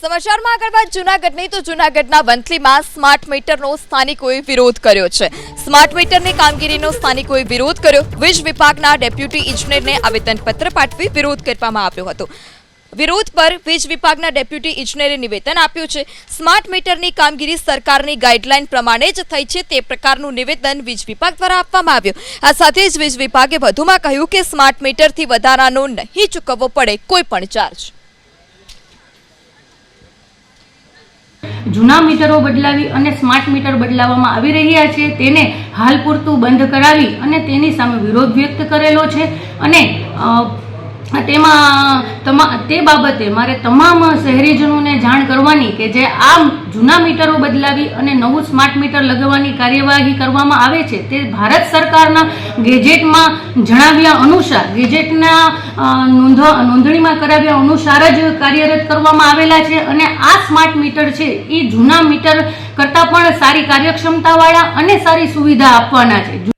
સમાચારમાં આગળ વાત જૂનાગઢની. તો જૂનાગઢના વંથલીમાં સ્માર્ટ મીટરનો સ્થાનિકોએ વિરોધ કર્યો છે. સ્માર્ટ મીટરની કામગીરીનો સ્થાનિકોએ વિરોધ કર્યો. વીજ વિભાગના ડેપ્યુટી ઇજનેરને આવેદનપત્ર પાઠવી વિરોધ કરવામાં આવ્યો હતો. વિરોધ પર વીજ વિભાગના ડેપ્યુટી ઇજનેરે નિવેદન આપ્યું છે. સ્માર્ટ મીટરની કામગીરી સરકારની ગાઈડલાઈન પ્રમાણે જ થઈ છે તે પ્રકારનું નિવેદન વીજ વિભાગ દ્વારા આપવામાં આવ્યું. આ સાથે જ વીજ વિભાગે વધુમાં કહ્યું કે સ્માર્ટ મીટરથી વધારાનો નહીં ચૂકવવો પડે કોઈ પણ ચાર્જ. જૂના મીટરો બદલાવી અને સ્માર્ટ મીટર બદલાવવામાં આવી રહ્યા છે. તેને હાલ પૂરતું બંધ કરાવી અને તેની સામે વિરોધ વ્યક્ત કરેલો છે. અને તેમાં તમા, તે બાબતે મારે તમામ શહેરીજનોને જાણ કરવાની કે જે આ જૂના મીટરો બદલાવી અને નવું સ્માર્ટ મીટર લગાવવાની કાર્યવાહી કરવામાં આવે છે, તે ભારત સરકારના ગેજેટમાં જણાવ્યા અનુસાર, ગેજેટના નોંધ, નોંધણીમાં કરાવ્યા અનુસાર જ કાર્યરત કરવામાં આવેલા છે અને આ સ્માર્ટ મીટર છે એ જૂના મીટર કરતાં પણ સારી કાર્યક્ષમતાવાળા અને સારી સુવિધા આપવાના છે.